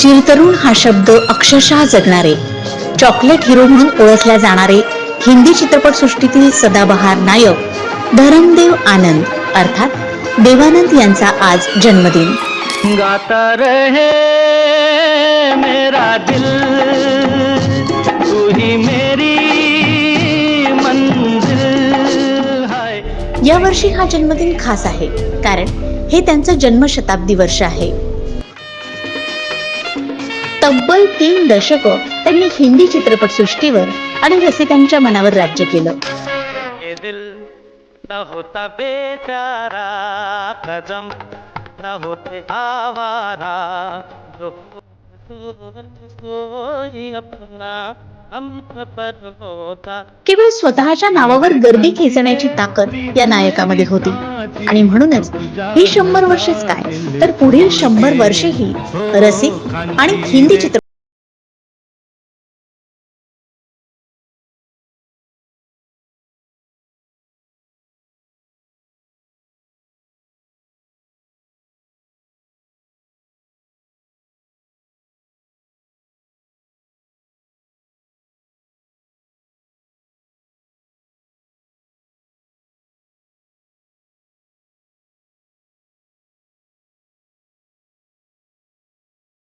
चिरतरुण हा शब्द अक्षरशः जगणारे. चॉकलेट हिरो म्हणून ओळखल्या जाणारे हिंदी चित्रपटसृष्टीतील सदाबहार नायक धरमदेव आनंद अर्थात देवानंद यांचा आज जन्मदिन. गाता रहे मेरा दिल तू ही मेरी मंजिल यावर्षी हा जन्मदिन खास आहे कारण हे त्यांचं जन्मशताब्दी वर्ष आहे. तब्बल तीन दशकं त्यांनी हिंदी चित्रपटसृष्टीवर आणि रसिकांच्या मनावर राज्य केलं. होता बेचारा होता। केवळ स्वतःच्या नावावर गर्दी खेचण्याची ताकद या नायकामध्ये होती. आणि म्हणूनच ही शंभर वर्षेच काय? तर पुढील शंभर वर्षेही रसिक आणि हिंदी चित्र